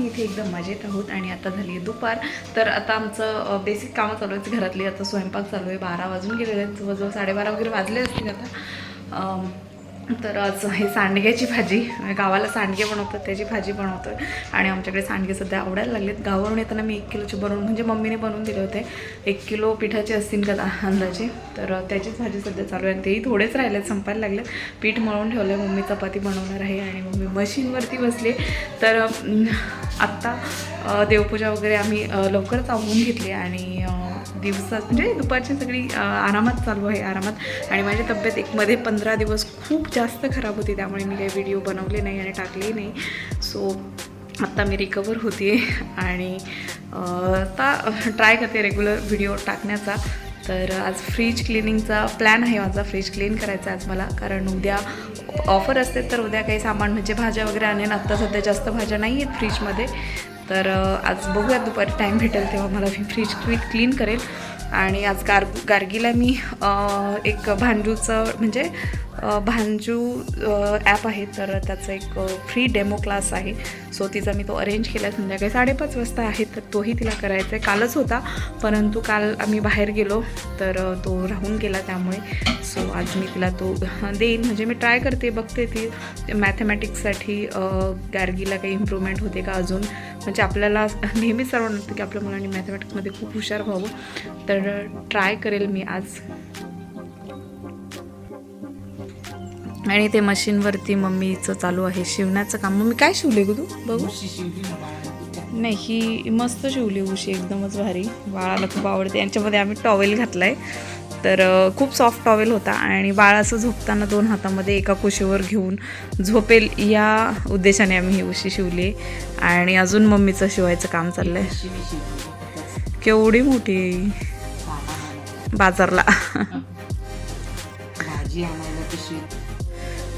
आम्ही इथे एकदम मजेत आहोत आणि आता झाली आहे दुपार. तर आता आमचं बेसिक कामं चालू आहेत घरातली. आता स्वयंपाक चालू आहे. बारा वाजून गेलेले आहेत. जवळजवळ साडेबारा वगैरे वाजले असतील आता. तर आज हे सांडग्याची भाजी गावाला सांडगे बनवतात त्याची भाजी बनवतो आणि आमच्याकडे सांडगे सध्या आवडायला लागलेत. गावावरून येताना मी एक किलोचे बनवून म्हणजे मम्मीने बनवून दिले होते. एक किलो पिठाचे असतील का अंदाजे. तर त्याचीच भाजी सध्या चालू आहे आणि तेही थोडेच राहिलेत संपायला लागले पीठ मळून ठेवलं आहे मम्मी चपाती बनवणार आहे आणि मम्मी मशीनवरती बसले तर आत्ता देवपूजा वगैरे आम्ही लवकरच आवरून घेतली आणि दिवसात म्हणजे दुपारची सगळी आरामात चालू आहे आरामात. आणि माझी तब्येत एक मध्ये पंधरा दिवस खूप जास्त खराब होती त्यामुळे मी काही व्हिडिओ बनवले नाही आणि टाकले नाही. सो आत्ता मी रिकवर होते आणि आता ट्राय करते रेग्युलर व्हिडिओ टाकण्याचा. तर आज फ्रीज क्लिनिंगचा प्लॅन आहे माझा फ्रीज क्लीन करायचा आज मला. कारण उद्या ऑफर असते तर उद्या काही सामान म्हणजे भाज्या वगैरे आणेन. आत्ता सध्या जास्त भाज्या नाही आहेत फ्रीजमध्ये तर आज बघूयात दुपारी टाईम भेटेल तेव्हा मला मी फ्रीज क्विक क्लीन करेल. आणि आज गार गार्गीला मी एक भांजूचं म्हणजे भांजू ॲप आहे. तर त्याचा एक फ्री डेमो क्लास आहे. सो तिचा मी तो अरेंज केला संध्याकाळी साडेपाच वाजता आहे तर तोही तिला करायचा आहे कालच होता परंतु काल आम्ही बाहेर गेलो. तर तो राहून गेला त्यामुळे. सो आज मी तिला तो देईन. म्हणजे मी ट्राय करते बघते ती. मॅथमॅटिक्ससाठी गार्गीला काही इम्प्रूव्हमेंट होते का अजून? म्हणजे आपल्याला नेहमीच सर्वांना वाटतं की आपल्या मुलांनी मॅथमॅटिक्समध्ये खूप हुशार व्हावं. तर ट्राय करेल मी आज. आणि ते मशीनवरती मम्मीचं चालू आहे शिवण्याचं काम. मम्मी काय शिवले ग तू? बघू. नाही ही मस्त शिवली उशी एकदमच भारी. बाळाला खूप आवडते. यांच्यामध्ये आम्ही टॉवेल घातलाय. तर खूप सॉफ्ट टॉवेल होता आणि बाळ असं झोपताना दोन हातामध्ये एका कुशीवर घेऊन झोपेल या उद्देशाने आम्ही ही उशी शिवली आणि अजून मम्मीचं शिवायचं काम चाललंय. केवढी मोठी आहे. बाजारला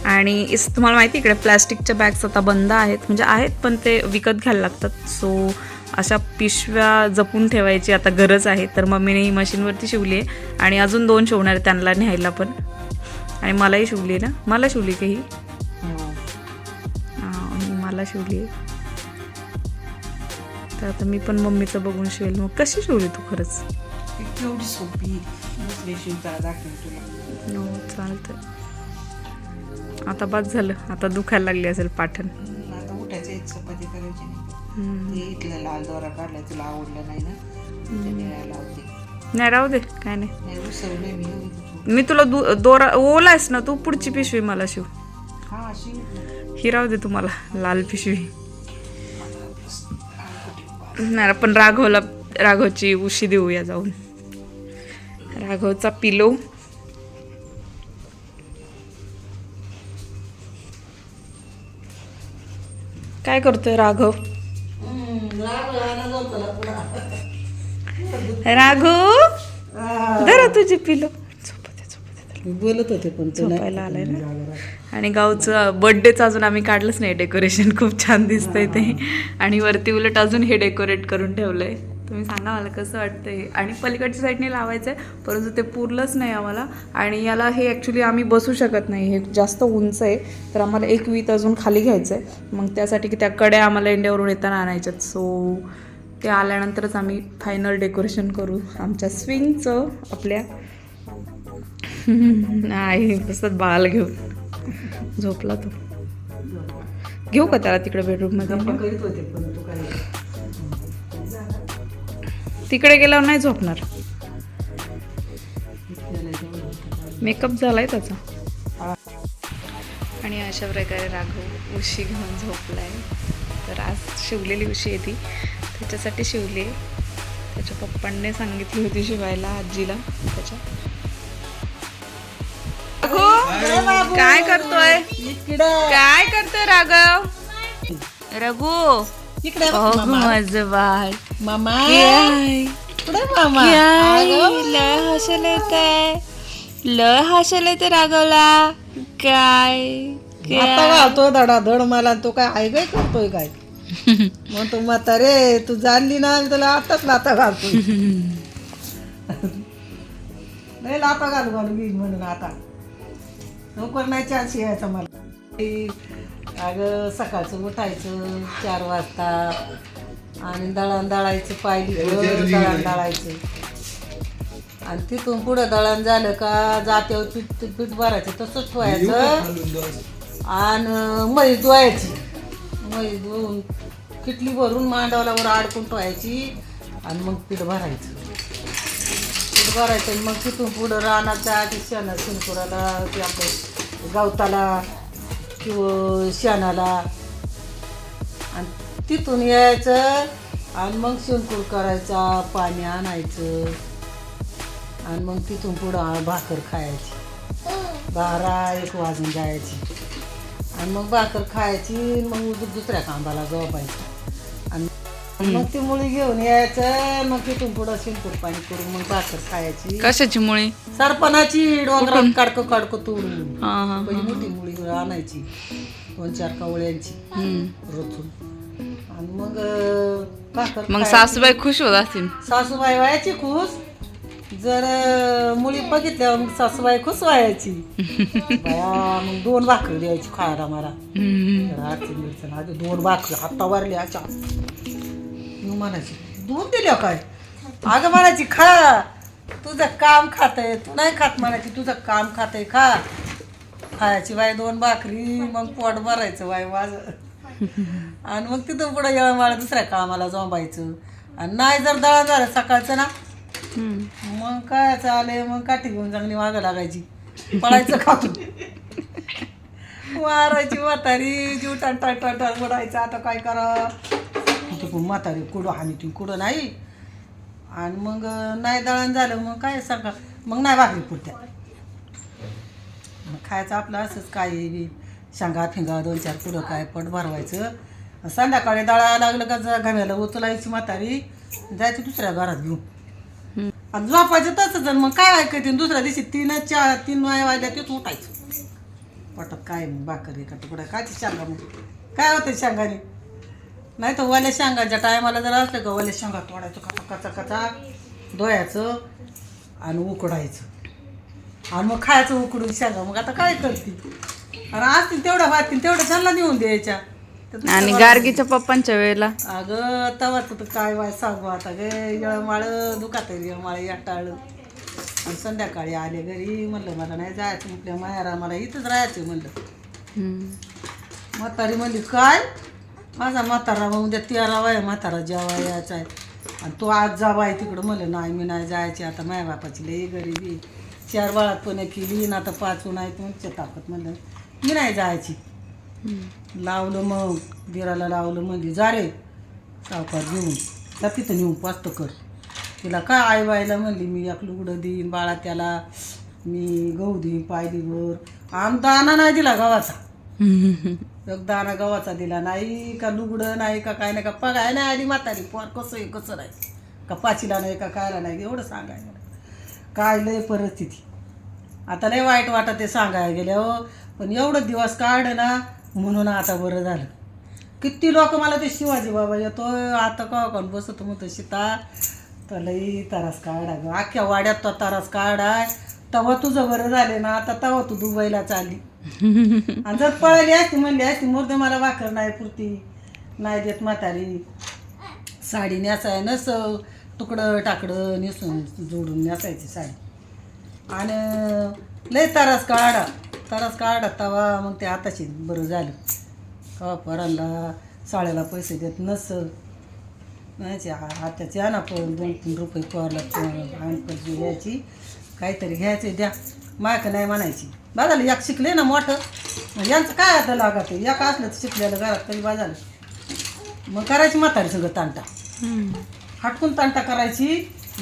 आणि इस तुम्हाला माहिती आहे इकडे प्लॅस्टिकच्या बॅग्स आता बंद आहेत. म्हणजे आहेत पण ते विकत घ्यायला लागतात. सो अशा पिशव्या जपून ठेवायची आता गरज आहे. तर मम्मीने ही मशीनवरती शिवली आहे. आणि अजून दोन शिवणार त्यांना न्यायला पण. आणि मलाही शिवली ना? मला शिवली का ही? मला शिवली तर आता मी पण मम्मीचं बघून शिवेल. मग कशी शिवली तू खरंच? केवढी सोपी हो चालतं आता बस झालं. आता दुखायला लागली असेल पाठण. आता उठायचं चपाती करायची. ते इथला लाल दोरा काढलाय तुला आवडला नाही ना? ते नाही राहू दे काय नाही. मी तुला दु दोरा ओलायस ना तू पुढची पिशवी मला शिव. हा शिव. ही राहू दे तुम्हाला लाल पिशवी. नाही आपण राघवला राघवची उशी देऊया जाऊन. राघवचा पिलो. काय करतोय राघव? राघव धरा तुझी पिलो. बोलत होते पण झोपायला आलाय ना? आणि गावचं बर्थडेचं अजून आम्ही काढलंच नाही डेकोरेशन खूप छान दिसतंय ते. आणि वरती उलट अजून हे डेकोरेट करून ठेवलंय. तुम्ही सांगा मला कसं वाटतंय? आणि पलीकडच्या साईडने लावायचं आहे परंतु ते पुरलंच नाही आम्हाला. आणि याला हे ॲक्च्युली आम्ही बसू शकत नाही हे जास्त उंच आहे. तर आम्हाला एक वीत अजून खाली घ्यायचं आहे मग त्यासाठी की त्या कडे आम्हाला इंडियावरून येताना आणायच्यात. सो ते आल्यानंतरच आम्ही फायनल डेकोरेशन करू. आमच्या स्विंगचं आपल्या. नाही तसंच बाल घेऊन झोपला तो. घेऊ का त्याला तिकडे बेडरूम तिकडे गेल्यावर नाही झोपणार. मेकअप झालाय त्याचा. आणि अशा प्रकारे राघव उशी घेऊन झोपलाय. तर आज शिवलेली उशी आहे ती. त्याच्यासाठी शिवली. आहे त्याच्या पप्पांनी सांगितली होती शिवायला आजीला. त्याच्या काय करतोय? काय करतोय राघव? रघु इकडे बघ माझं बाळ. मामा. काय इकडे मामा? काय लय हसायला येतंय. लय हसायला येते राघवला. काय? आता घालतोय धडा धड मला. तो काय आई काय करतोय काय? मग तू म्हातारे तू जाणली ना मी तुला आताच लाता घालतोय. नाही लाता घालू घालू घेईन म्हणून आता. लवकर नाही चान्स यायचा मला. अगं सकाळचं उठायचं चार वाजता आणि दळण दळायचं पायली दळण दळायचं. आणि तिथून पुढं दळण झालं का जात्यावर पीठ पीठ भरायचं तसंच ठेवायचं. आणि मै धुवायची. मै धुवून किटली भरून मांडवल्यावर अडकून ठेवायची आणि मग पीठ भरायचं. पीठ भरायचं आणि मग तिथून पुढं रानाच्या आधी शेणा शिंकुराला ते आपलं गवताला किंवा शेणाला आणि तिथून यायचं आणि मग शिंकूर करायचा पाणी आणायचं. आणि मग तिथून पुढं भाकर खायची. बारा एक वाजून जायची. आणि मग भाकर खायची मग दुसऱ्या कांबाला झोपायचं पाहिजे मग ती मुळी घेऊन यायचं मग तिथून पुढं शिंकूर पाणी करून मग भाकर खायची. कशाची मुळी? सरपणाची डोंगरात काडकं काडकं तोडून. हा हा पहिली मोठी मुळी आणायची. दोन चार कवळ्यांची. हम्म. रचून आणि मग अं, भाकर मग खायची. सासूबाई खुश होत असतील? सासूबाई व्हायची खुश. जर अं, मुली बघितल्यावर मग सासूबाई खुश व्हायची. बाया मग दोन भाकरी द्यायची खायला मला. हम्म. तर अडचण बिडचण आधी दोन भाकरी हाता वारली अशा. मी म्हणायची दोन दिल्या काय? अगं म्हणायची खा. तुझं काम खातंय. तू नाही खात म्हणायची तुझं काम खातंय खा. खायची बाई दोन भाकरी मग पोट भरायचं बाई माझं. आणि मग तिथं पुढं येळमाळ दुसऱ्या कामाला जमायचं आणि नाही जर दळा झालं सकाळचं ना. मग काय चाले मग काठी घेऊन चांगली मागं लागायची. पळायचं खातून मारायची म्हातारी जीव टाट टाट टाट टाट बुडायचं. आता काय करा म्हातारी कुडं हानी ती कुडं नाही. आणि मग नाही दळण झालं मग काय सांगा मग नाही भाकरी पुरत्या. मग खायचं आपलं असंच काय बी शेंगा फिंगा दोन चार पुढं काय पट भरवायचं. संध्याकाळी दळा लागलं का जरा घाम्याला उचलायची म्हातारी जायची दुसऱ्या घरात घेऊन. आणि झोपायचं तसंच मग काय ऐकायचं? दुसऱ्या दिवशी तीन चार तीन वाजल्या तेच उठायचं. पटक काय मग भाकर का तुकडा? काय ते शेंगा मग? काय होतं शेंगाने? नाही तर ओल्या शेंगाच्या टायमाला जर असलं का ओल्या शेंगा तोडायचं कचा कचा कचा धुवायचं आणि उकडायचं. आणि मग खायचं उकडून शेंगा. मग आता काय करते आणि असतील तेवढ्या वाटतील तेवढ्या त्यांना नेऊन द्यायच्या. आणि गार्गीच्या पप्पांच्या वेळेला. अगं तवा तर काय वाय सांगू आता गे? येळमाळ दुखात येळमाळ याटाळ. आणि संध्याकाळी आले घरी म्हणलं मला नाही जायचं म्हटलं मायारा मला इथंच राहायचं म्हणलं. म्हातारी म्हणली काय? माझा म्हातारा मग उद्या तेरावा आहे म्हातारा जेव्हा यायचा आहे. आणि तो आज जावा आहे तिकडं. मला नाही मी नाही जायची. आता माया बापाची लई गरीबी चार बाळात पण केली ना आता पाचून आहे तुमच्या ताकद म्हणलं मी नाही जायची. लावलं मग दिराला लावलं म्हणजे जा रे सावकार घेऊन. त्या तिथं नेऊन पास्त कर. तिला काय आई बाईला म्हणली मी एक लुगडं देईन बाळा त्याला मी गहू देईन पायलीवर. आमचा आणा नाही दिला गावाचा एक दाना गव्हाचा दिला नाही का लुगडं नाही का काय नाही का पगाय नाही आली म्हातारी. पोर कसं आहे कसं नाही. का पाचीला नाही का कायला नाही एवढं सांगायला काय लय परिस्थिती. आता लय वाईट वाटत ते सांगायला गेले हो. पण एवढं दिवस काढ ना म्हणून आता बरं झालं. किती लोक मला ते शिवाजी बाबा येतो आता का कोण बसतो म्हणतो शिता तर लई तरास काढा अख्ख्या वाड्यात तो तरास काढाय. तेव्हा तुझं बरं झाले ना आता तेव्हा तू दुबईला चालली. आणि जर पळाली असती म्हणली असती मुर्द मला वाकर नाही पुरती नाही देत म्हातारी. साडी नेसाय नस तुकडं टाकडं नेसून जोडून नेसायची साडी. आणि लय तरास काढा तरास काढा तवा मग ते आताशी बरं झालं. का पोरांना साड्याला पैसे देत नस नाही आताची आणा पण दोन तीन रुपये पोरला आणि घ्यायची. काहीतरी घ्यायचे द्या. मायक नाही म्हणायची. बाजाला एक शिकले ना मोठं. यांचं काय आता लागत आहे? एक असलं तर शिकलेलं घरात तरी बाजाला मग करायची म्हातारी सगळं तांटा. हटकून तांटा करायची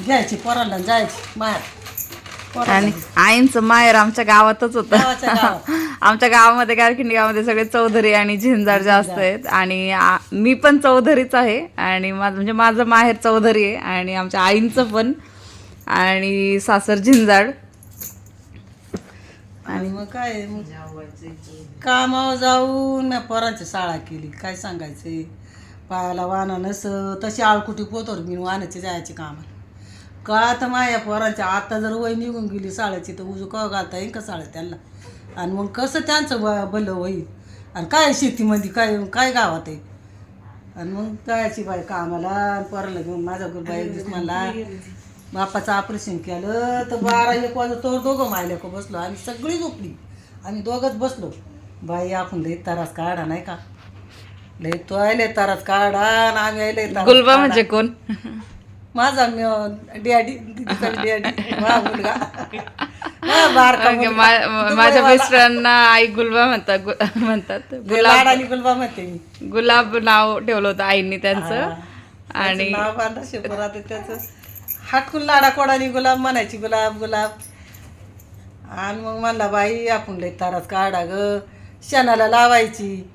घ्यायची पोरांना जायची मायात आणि आईंचं माहेर आमच्या गावातच होतं. आमच्या गावामध्ये गारखिंडी गावामध्ये सगळे चौधरी आणि झिंजाड जास्त आहेत. आणि मी पण चौधरीच आहे. आणि माझं म्हणजे माझं माहेर चौधरी आहे. आणि आमच्या आईंचं पण. आणि सासर झिंजाड आणि मग काय मग कामावर जाऊन म्या पोरांची शाळा केली. काय सांगायचे? पायाला वाहनं नसं तशी आळकुटी पोतोर मी वाहनाची जायचे कामाला. का तर माझ्या पोरांच्या आता जर वय निघून गेली शाळेची तर उजू का घालता येईन का शाळेत त्यांना? आणि मग कसं त्यांचं ब भलं होईल? आणि काय शेतीमध्ये? काय काय गावात आहे? आणि मग जायची बाई कामाला आणि पोराला घेऊन माझा गुरुबाई एक दिवस मला बापाचं ऑपरेशन केलं तर बारा एक वाजता तो दोघं मायल्या को बसलो. आम्ही सगळी झोपली. आम्ही दोघंच बसलो. बाई आपण लई तारास काढा नाही का? लई तो आले तारास काढा आणि आम्ही तारास गुलबा काढा. म्हणजे कोण? माझा म- डॅडी दीदीचा डॅडी. माझा मुलगा. हा, बारका ओके, मुलगा. मा- मा- माझ्या मिस्टरांना आई गुलबा म्हणतात गु- म्हणतात. लई लाडानी गुलबा म्हणते मी. गुलाब नाव ठेवलं होतं आईनी त्यांचं. आणि आणि नाव बांधा शेपूर आता त्याचं. हाटकून लाडा कोडानी गुलाब म्हणायची गुलाब गुलाब. आणि मग म्हणला बाई आपण लई तारास काढा ग. शेणाला लावायची.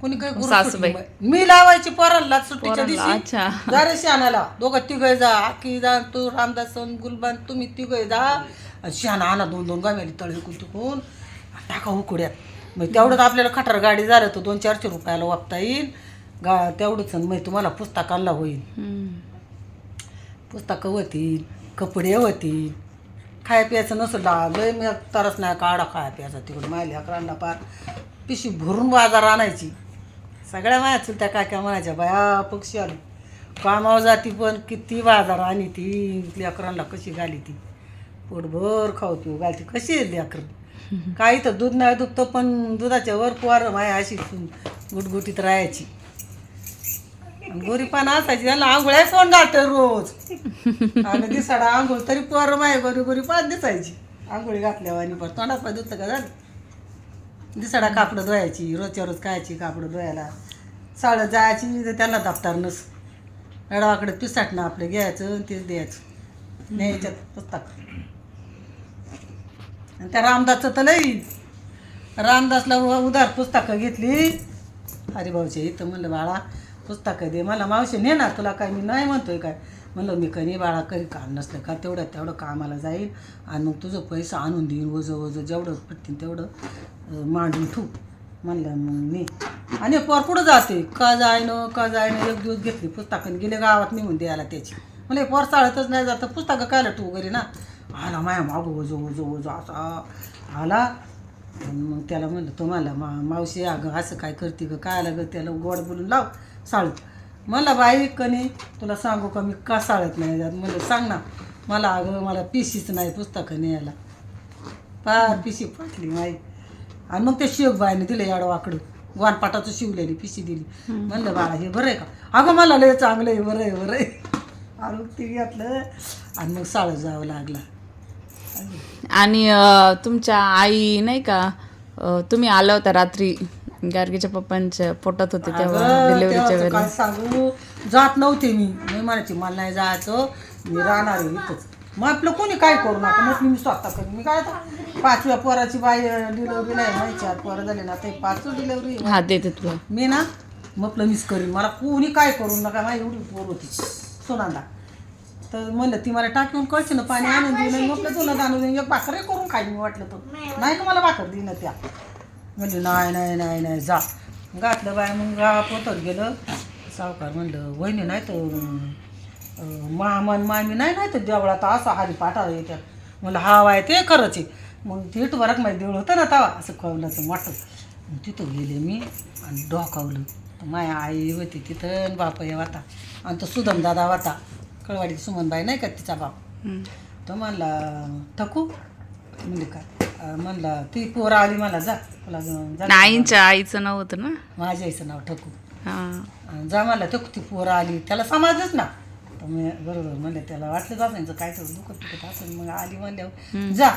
कोणी काही गुरु सासूबाई. सुटली बाई. मी लावायची पोरांना सुट्टीच्या पोरांना, दिवशी. अच्छा. जा रे शेणाला. दोघं तिघ जा. आकी जा तू रामदास गुलबान तुम्ही तिघ जा. आणि शेण आणा दोन दोन गाव्याली तळे कुतुकून टाका उकड्यात मग तेवढंच आपल्याला खटार गाडी झालं तर दोन चारशे रुपयाला वापता येईल. गा तेवढंच आणि मग तुम्हाला पुस्तकांना होईल. हम्म. पुस्तकं होतील कपडे होतील. खाय प्यायचं नसलं लय मी तरच नाही काढा खाया प्यायचा तिकडं. मायल्या अकरांना पार पिशी भरून बाजार आणायची. सगळ्या माया चुलत्या काक्या म्हणायच्या बाया पक्षी आली. कामावर जाती पण किती बाजार आणि ती लेकरांना कशी घाली ती पोटभर खाऊ पिऊ घालती. कशी आहे लेकर? काही तर दूध नाही दुखतं पण दुधाच्या वर पोर माया अशी गुटगुटीत राहायची. आणि गोरी असायची त्याला आंघोळ्या कोण घालतं रोज. आणि दिसाडा आंघोळ तरी पोर माय गोरी गोरी पाच दिसायची. आंघोळी घातल्यावर आणि पण तोंडात पाय धुतं का झालं? दिसाडा कापडं धुवायची रोजच्या रोज खायची कापडं धुवायला. साळं जायची तर त्यांना दापतार नस. एडावाकडे पिसाटणं आपलं घ्यायचं आणि तेच द्यायचं. न्यायच्यात पुस्तक. आणि त्या रामदासचं तर लई. रामदासला उ- उधार पुस्तकं घेतली. हरिभाऊच्या इथं म्हणलं बाळा पुस्तकं दे. मला मावशी ने ना तुला काय मी नाही म्हणतोय काय. म्हणलं मी कधी बाळा करी काम नसलं का तेवढं तेवढं कामाला जाईल आणि मग तुझं पैसा आणून देईन वजं वजं जेवढं पटतील तेवढं मांडून ठू म्हणलं मग मी. आणि पोर कुठं जाते. का जायनं का जायनं एक दिवस घेतली पुस्तकं गेले गावात निघून द्यायला त्याची. मला पोर चाळतच नाही जातं पुस्तकं कायला तू घरी ना? आला माया मागो वजो वजो वजो असा आला. आणि मग त्याला म्हणलं तुम्हाला मा मावशी अगं असं काय करते ग काय आलं ग त्याला गोड बोलून लाव. साळू मला बाई कनी तुला सांगू का मी का साळत नाही जात? म्हणजे सांग ना मला अगं मला पिशीच नाही पुस्तकं न्यायला. फार पिशी फाटली माई. आणि मग ते शिवक बाईने दिलं याडवाकडं वानपाटाचं शिवलेली पिशी दिली. म्हणलं बाळा हे बरं आहे का? अगं मला लय चांगलं आहे बरं आहे बरं आहे. आणि ते घेतलं आणि मग साळं जावं लागला. आणि तुमच्या आई नाही का तुम्ही आला होता रात्री गार्गीच्या पप्पांच्या पोटात होते तेव्हा अगं, डिलिव्हरीच्या तेव्हाचं सांगू? जात नव्हते मी. मी म्हणायची मला नाही जायचं. मी राहणार आहे इथंच. मग आपलं कोणी काय करू नका मग मी स्वतः करेन. मी काय आता पाचव्या पोराची बाई डिलिव्हरी नाही नाही चार पोरं झाले ना ते पाच डिलिव्हरी हा देते तुला. मी ना म्हटलं मीच करीन. मला कोणी काय करू नका. माझी एवढी पोर होती. सोनांदा तर म्हणलं ती मला टाकीहून कळची ना पाणी आणून दिलं म्हटलं तुला आणून देईन एक भाकरे करून खाईन. मी वाटलं तर. नाही का मला भाकर देईन त्या? म्हणले नाही नाही नाही नाही जा. घातलं बाय मग गावा पोतत गेलं. सावकार म्हणलं वहिनी नाही तर मामन मामी नाही नाही तर देवळात असं हारी पाठा येत्यात. म्हणलं हा वाय ते खरंच आहे. मग तिट वराक माहिती देवळ होतं ना तवा असं कवलाचं मोठं. मग तिथं गेले मी आणि डोकावलं. तर माझ्या आई होती तिथं बाप हे होता. आणि तो सुदम दादा होता. कळवाडी सुमनबाई नाही का तिचा बाप. तो म्हणला थकू म्हणजे काय? म्हणला ती पोरं आली मला जा. तुला घेऊन जा आईंच्या आईचं नाव होतं ना? माझ्या आईचं नाव ठकू. हा. जा मला थकू ती पोरं आली. त्याला समजच ना. तर मी बरोबर म्हणलं त्याला वाटलं असायचं काय तर दुखत दुखत असेल. मग आली म्हणल्यावर जा.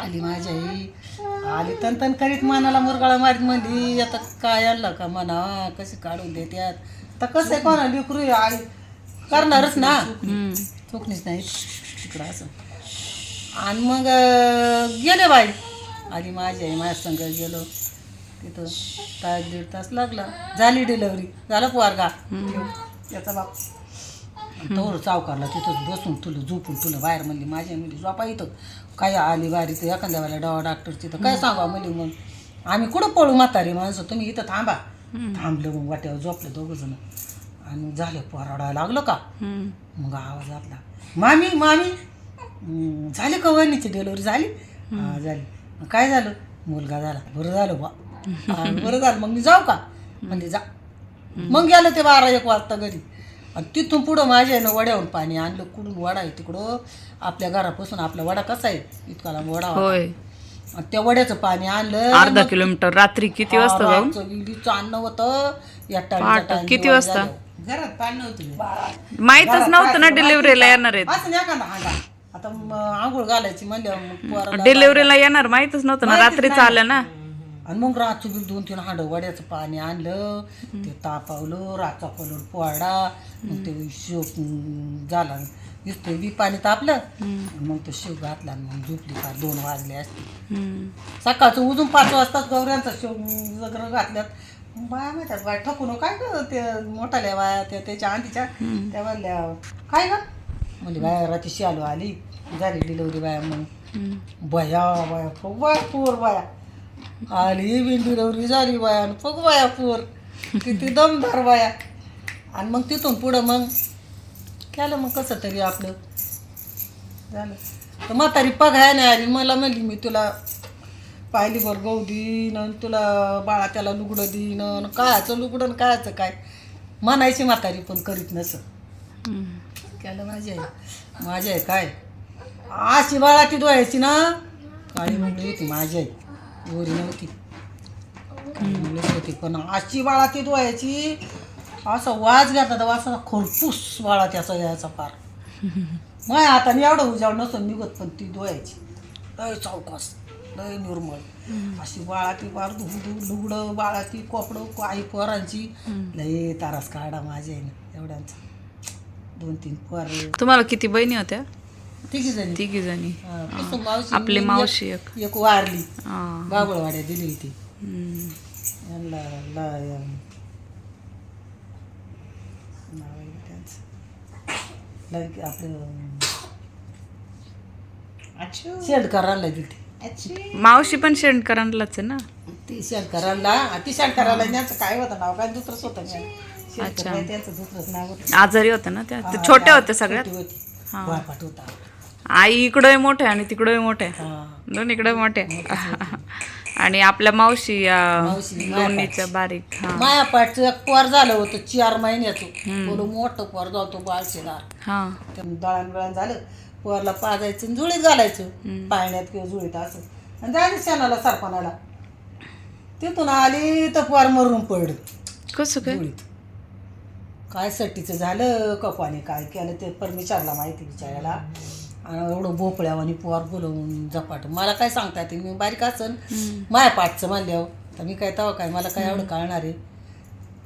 आली माझी आई. आली तन तन करीत मनाला मुरगाळा मारीत म्हणली आता काय आणलं का म्हणा? कशी काढून देत्यात? तर कसं आहे कोणा लिकरू आहे, आई करणारच ना. हम्म. चुकणीच नाही. तिकडं असं. आणि मग गेले बाई आली माझी आई माझ्या संग गेलो. तिथं तास दीड तास लागला. झाली डिलेवरी झालं पोरगा. त्याचा बाप. तोवर चावकारला तिथंच बसून तुला झोपून तुला बाहेर म्हणली माझ्या म्हणली झोपा इथं. काय आली बाहेर इथं? एखाद्या वेळेला डॉ डॉक्टर तिथं काय सांगा म्हणली मग. आम्ही कुठं पळू म्हातारी माणसं? तुम्ही इथं थांबा. थांबलं मग वाट्यावर झोपले दोघं जण. आणि झाले पोराडायला लागलं का. मग आवाज आपला मामी मामी हम्म, झाली का वहिनीची डिलिव्हरी झाली? हा झाली. मग काय झालं? मुलगा झाला. बरं झालं बा हा, बरं झालं. मग मी जाऊ का? म्हणजे जा. मग गेलं ते बारा एक वाजता घरी. आणि तिथून पुढं माझ्या आहे ना वड्याहून पाणी आणलं. कुठून वडा आहे तिकडं. आपल्या घरापासून आपला वडा कसा आहे? इतका लांब वडा होता. होय. आणि त्या वड्याचं पाणी आणलं. अर्धा किलोमीटर. रात्री किती वाजता जाऊन? विहिरीचं अन्न होतं. या पहाटे. किती वाजता? घरात पाणी नव्हतं. माहीतच नव्हतं ना डिलिव्हरीला येणार आहेत. असं नाही एखादा हांडा. आता म- आंघोळ घालायची मग पोराला डिलिव्हरीला येणार माहीतच नव्हतं ना रात्रीच आलं ना. आणि मग रातचं बिल दोन तीन हांड वड्याचं पाणी आणलं ते तापवलं रातचा कलर पोळा मग ते शिव झाला. नुसतं बी पाणी तापलं मग तो शिव घातला आणि मग झोपली फार दोन वाजले असते. सकाळचं उजून पाच वाजताच गौऱ्यांचा शिव जगर घातल्यात. बाया माहिती बाय ठकून काय ग ते मोठाल्या बाया त्या त्याच्या आंटीच्या. त्या म्हणल्या काय ग? म्हणजे बाया रात्री शालू आली झाली डिलिव्हरी बाया मग हम्म. बया बाया फग बाया पोर बाया. आली बी डिलिव्हरी झाली बाया आणि फग बाया पोर. किती दमदार बाया. आणि मग तिथून पुढं मग केलं मग कसं तरी आपलं. झालं. तर म्हातारी पगाय नाही आली मला म्हणली मी तुला पाहिली बर गहू देईन आणि तुला बाळा त्याला लुगडं देईन कायचं लुगडं कायचं काय? म्हणायची म्हातारी पण करीत नसं. केलं माझी आई. माझी आहे काय? अशी बाळा ती डोळ्याची ना? काळी मुंगळी होती माझी आई. गोरी नव्हती. मुंगळीच होती पण अशी बाळा ती. डोळ्याची असा वाज घेतात असा खोरपूस बाळा त्याचा यायचा पार मग आता एवढं उजाड नसतो निघत पण ती डोळ्याची लय चौकस लय निर्मळ. अशी बाळा ती पार धुडू लुगडं बाळा ती कोपडं आई पोरांची. लय तारास काढा माझ्या ना एवढ्यांचा. दोन तीन पोर. तुम्हाला किती बहिणी होत्या? तिघी जणी. तिघी जणी. हा, कुसुम मावशी आपली मावशी एक. एक वारली. हा. बाबळवाड्या दिली होती. हम्म. यांना ला- या- नाव आहे त्यांचं. लग- आपलं शेणकरांना दिली. मावशी पण शेणकरांलाच आहे ना? ती शेणकरांना ती शेणकराला त्यांचं काय होतं नाव? काय दुसरंच होतं शेणकर नाही, त्यांचं दुसरंच नाव होतं. आजारी होत्या ना त्या? ते हा, छोट्या त्या होत्या सगळ्यात? छोटी होती. हा. होता. आई इकडे मोठे आणि तिकडे मोठे हा. दोन इकडे मोठे आणि आपल्या मावशी या मावशी, बारीक हा. माया एक पोर झालं होतं चार महिन्याचं. थोडं मोठं पोर जातो बाळशेदार हा. ते दळण बिळण झालं. पोरला पाजायचं आणि जुळीत घालायचं. पाळण्यात किंवा जुळीत असं. आणि जायचं शेणाला सरपणाला. तिथून आली तर पोर मरून पडलं. कसं काय? जुळीत. काय सट्टीचं झालं कपाने काय केलं ते परमेश्वरला माहिती बिचारायला आणि एवढं भोपळ्यावानी पोर बोलवून झपाट. मला काय सांगता येते मी बारीक असन. माया पाठचं म्हणल्यावर तर मी काय तेव्हा काय मला काय एवढं कळणार आहे.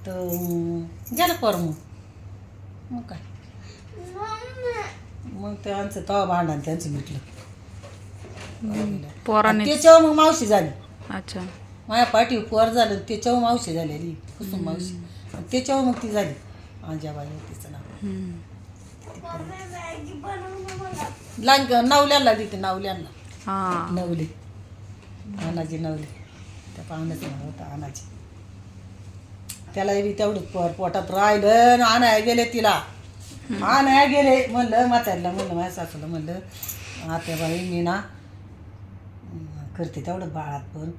तर गेलं पोर मग. मग काय? मग त्यांचं तवा भांडण त्यांचं मिटलं. पोराने त्याच्यावर मग मावशी झाली. अच्छा. माझ्या पाठी पोर झालं त्याच्यावर मावशी झालेली कुसुम मावशी. आणि त्याच्यावर मग ती झाली. अंजाबाई तिचं नाव. लांग नवल्याला देते नवल्यांना. हा. नवले. अनाजी नवले. त्या पाहुण्याचं नाव होतं अनाजी. त्याला बी तेवढं पोर पोटात राहिलं आणि आणाय गेले तिला. आणाय गेले म्हणलं म्हातारीला म्हणलं माझ्या सासूला म्हणलं आता बाई मी ना करते तेवढं बाळात पण.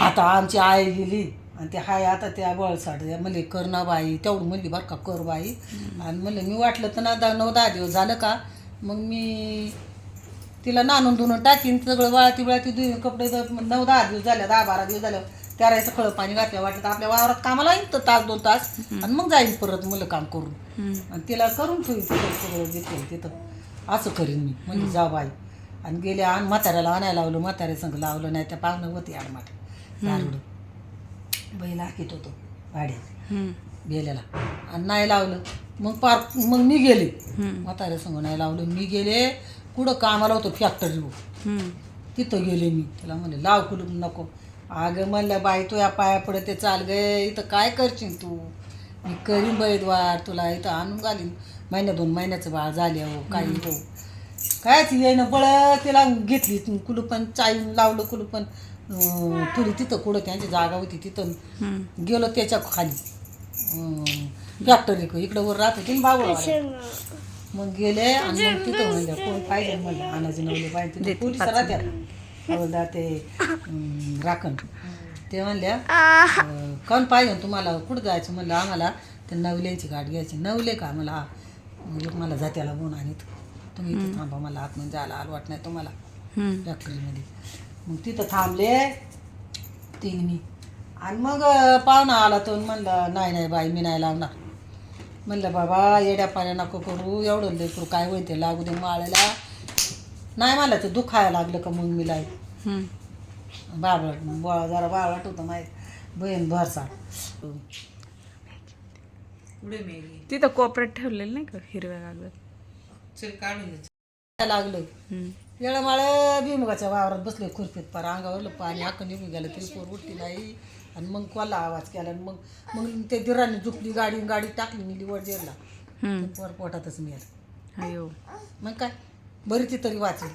आता आमची आई गेली आणि ते हाय आता त्या बळसाड म्हणले कर ना बाई तेवढं म्हणली बरं का कर बाई. आणि म्हणलं मी वाटलं तर ना दहा नऊ दहा दिवस झालं का मग मी तिला नाणून धुणं टाकीन सगळं वाळती वाळती धुईन कपडे तर नऊ दहा दिवस झाले दहा बारा दिवस झालं त्यारायचं खळं पाणी घातलं वाटलं तर आपल्या वावरात कामाला येईल तर तास दोन तास आणि मग जाईन परत मुलं काम करून. आणि तिला करून ठेवी तिथं सगळं घेतलं तिथं. असं करीन मी. म्हणजे जा बाई. आणि गेले आण म्हाताऱ्याला आणायला लावलं म्हाताऱ्या संग लावलं नाही त्या पाहुणं होती आडमाट दारुडं. बैल हाकीत होतो हम्म. गेलेला आणि नाही लावलं. मग पार मग मी गेले. म्हाताऱ्या संग नाही लावलं. मी गेले कुठं कामाला होतो? फॅक्टरीवर. तिथं गेले मी. त्याला म्हणले लाव कुलूप नको. अगं म्हणलं बाई तू या पाया पडत ते चाल गे. इथं काय करशील तू? मी करीन बैदवार तुला. इथं आणून घालीन. महिन्या दोन महिन्याचं बाळ झाले हो काही हो. कायच येणं बळ तिला घेतली. कुलूपण चाई लावलं कुलूपण अं, थोडी तिथं कुठं त्यांची जागा होती तिथं. हम्म. गेलो त्याच्याखाली. फॅक्टरी इकडं वर राहत होती ना बाबा मग गेले आणि मग तिथं म्हणलं कोण पाहिजे म्हणलं अनाजी नवले पाहिजे तिथं पोलीस राहत्या हवलदार ते अं, राखण. ते म्हणल्या अं, कोण पाहिजे तुम्हाला कुठं जायचं म्हणलं आम्हाला ते नवलेची गाठ घ्यायची. नवले का? मला हा. म्हणजे मला जात्याला बोन आणि तुम्ही इथं थांबा मला आतमध्ये जायला अलवाट नाही तुम्हाला. हम्म. फॅक्टरीमध्ये मग तिथं थांबले. तिघनी. आणि मग पाहुणा आला तो म्हणलं नाही नाही बाई मी नाही लावणार. म्हणलं बाबा येड्या पाण्या नको करू. एवढं लेकरू काय होईल ते लागू दे माळायला. नाही मला ते दुखायला लागलं का मग मी लाई. बाबळट बा जरा बाबळट होतं माहीत बहीण भरसा तिथं कोपऱ्यात ठेवलेलं नाही का हिरव्या कागदात लागलं? हम्म. येळं माळ भीमुगाच्या वावरात बसले खुरपीत पार. अंगावरलं पाणी अख्खं निघून गेलं तरी पोर उठली नाही. आणि मग कोला आवाज केला? आणि मग मग ते दिराने झुकली गाडी गाडी टाकली नेली वर जेरला. हम्म. पोर पोटातच मिळालं. अयो. मग काय? बरी ती तरी वाचली.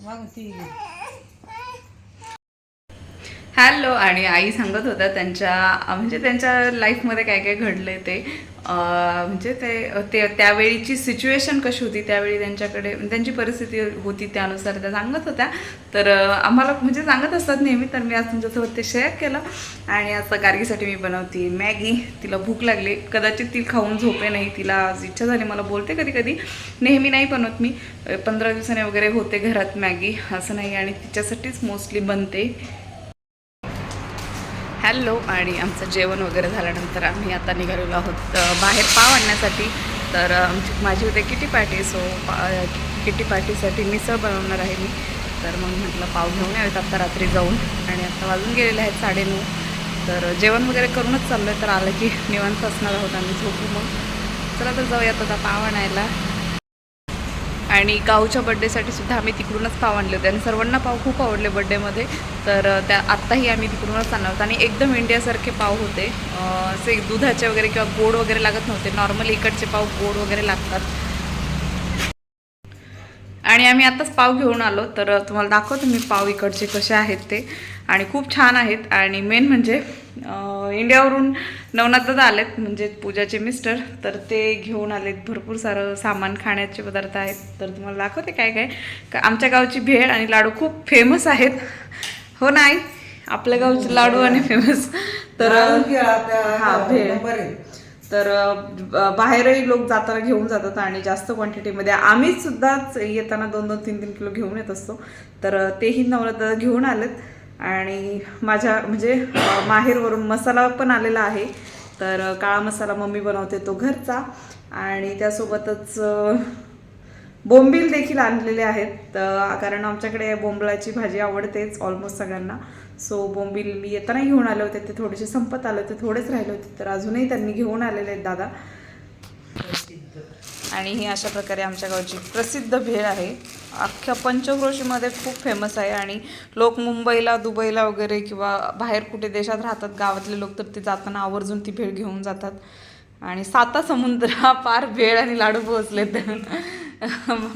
मग ती हॅलो आणि आई सांगत होत्या त्यांच्या म्हणजे त्यांच्या लाईफमध्ये काय काय घडलंय ते. म्हणजे ते ते त्यावेळीची सिच्युएशन कशी होती त्यावेळी त्यांच्याकडे त्यांची परिस्थिती होती त्यानुसार त्या सांगत होत्या. तर आम्हाला म्हणजे सांगत असतात नेहमी तर मी आज तुमच्यासोबत ते शेअर केलं. आणि आता गार्गीसाठी मी बनवते मॅगी. तिला भूक लागली. कदाचित ती खाऊन झोपे नाही. तिला आज इच्छा झाली. मला बोलते कधी कधी. नेहमी नाही बनवत मी. पंधरा दिवसाने वगैरे होते घरात मॅगी. असं नाही. आणि तिच्यासाठीच मोस्टली बनते. हॅलो आणि आमचं जेवण वगैरे झाल्यानंतर आम्ही आता निघालेलो आहोत बाहेर पाव आणण्यासाठी. तर आमची माझी उद्या किटी पार्टी सो पा किटी पार्टीसाठी मिसळ बनवणार आहे मी. तर मग म्हटलं पाव घेऊन यावेत आता रात्री जाऊन. आणि आता वाजून गेलेले आहेत साडेनऊ तर जेवण वगैरे करूनच चाललं आहे तर आलं की निवांत असणार आहोत आम्ही झोपू मग. चला तर जाऊयात आता पाव आणायला. आणि गावच्या बड्डेसाठी सुद्धा आम्ही तिकडूनच पाव आणले होते. आणि सर्वांना पाव खूप आवडले बड्डेमध्ये तर त्या आत्ताही आम्ही तिकडूनच आणलं होतो. आणि एकदम इंडियासारखे पाव होते. असे दुधाचे वगैरे किंवा गोड वगैरे लागत नव्हते. नॉर्मली इकडचे पाव गोड वगैरे लागतात. आणि आम्ही आत्ताच पाव घेऊन आलो. तर तुम्हाला दाखवतो मी पाव इकडचे कसे आहेत ते. आणि खूप छान आहेत. आणि मेन म्हणजे इंडियावरून नवनाथ दादा आलेत म्हणजे पूजाचे मिस्टर तर ते घेऊन आलेत. भरपूर सारं सामान खाण्याचे पदार्थ आहेत. तर तुम्हाला दाखवते काय काय. का आमच्या गावची भेळ आणि लाडू खूप फेमस आहेत. हो नाही आपल्या गावचे लाडू आणि फेमस तर हा भेळ. बरे तर बाहेरही लोक जाताना घेऊन जातात आणि जास्त क्वांटिटीमध्ये आम्हीच सुद्धाच येताना दोन दोन तीन तीन किलो घेऊन येत असतो. तर तेही नवरात्र घेऊन आलेत. आणि माझ्या म्हणजे माहेरवरून मसाला पण आलेला आहे. तर काळा मसाला मम्मी बनवते तो घरचा. आणि त्यासोबतच बोंबील देखील आणलेले आहेत. कारण आमच्याकडे बोंबलाची भाजी आवडतेच ऑलमोस्ट सगळ्यांना. सो बोंबील मी येताना घेऊन आले होते. ते थोडेसे संपत आले होते थोडेच राहिले होते. तर अजूनही त्यांनी घेऊन आलेले आहेत दादा. आणि ही अशा प्रकारे आमच्या गावची प्रसिद्ध भेळ आहे. अख्ख्या पंचक्रोशीमध्ये खूप फेमस आहे आणि लोक मुंबईला दुबईला वगैरे किंवा बाहेर कुठे देशात राहतात गावातले लोक तर ते जाताना आवर्जून ती भेळ घेऊन जातात. आणि साता समुद्र पार भेळ आणि लाडू पोहोचलेत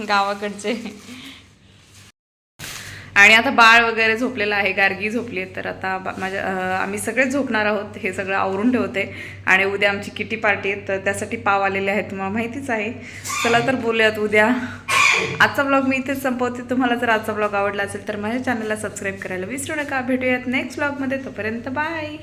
गावाकडचे. आणि आता बाळ वगैरे झोपलेलं आहे गार्गी झोपली आहे तर आता माझ्या आम्ही सगळेच झोपणार आहोत हे सगळं आवरून ठेवते. आणि उद्या आमची किटी पार्टी आहे तर त्यासाठी पाव आलेले आहेत तुम्हाला माहितीच आहे. चला तर बोलूयात उद्या. आजचा ब्लॉग मी इथेच संपवते. तुम्हाला जर आजचा ब्लॉग आवडला असेल तर माझ्या चॅनलला सबस्क्राईब करायला विसरू नका. भेटूयात नेक्स्ट ब्लॉगमध्ये तोपर्यंत बाय